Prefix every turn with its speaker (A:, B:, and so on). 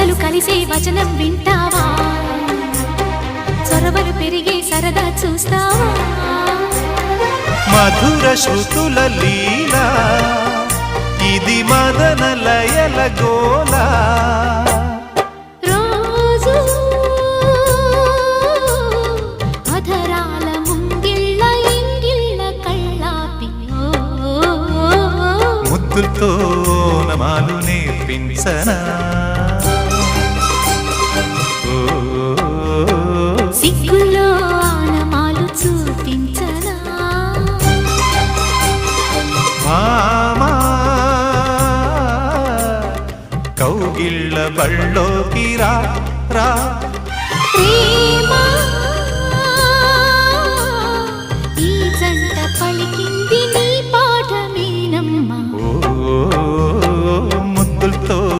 A: వరసలు కలిసే వచనం వింటావా? చొరవలు పెరిగే సరదా చూస్తావా?
B: మధుర శృతుల లీల ఇది మదన లయల గోలా
A: రోజు అధరాల ముంగిళ్ళ ఇంగిళ్ళ కళ్ళాపి ఓ,
B: ముద్దులతో నమాలు నేర్పించనా?
A: సిగ్గుల్లో ఆనమాలు చూపించనా?
B: మామా కౌగిళ్ళ బళ్ళోకి రా రా.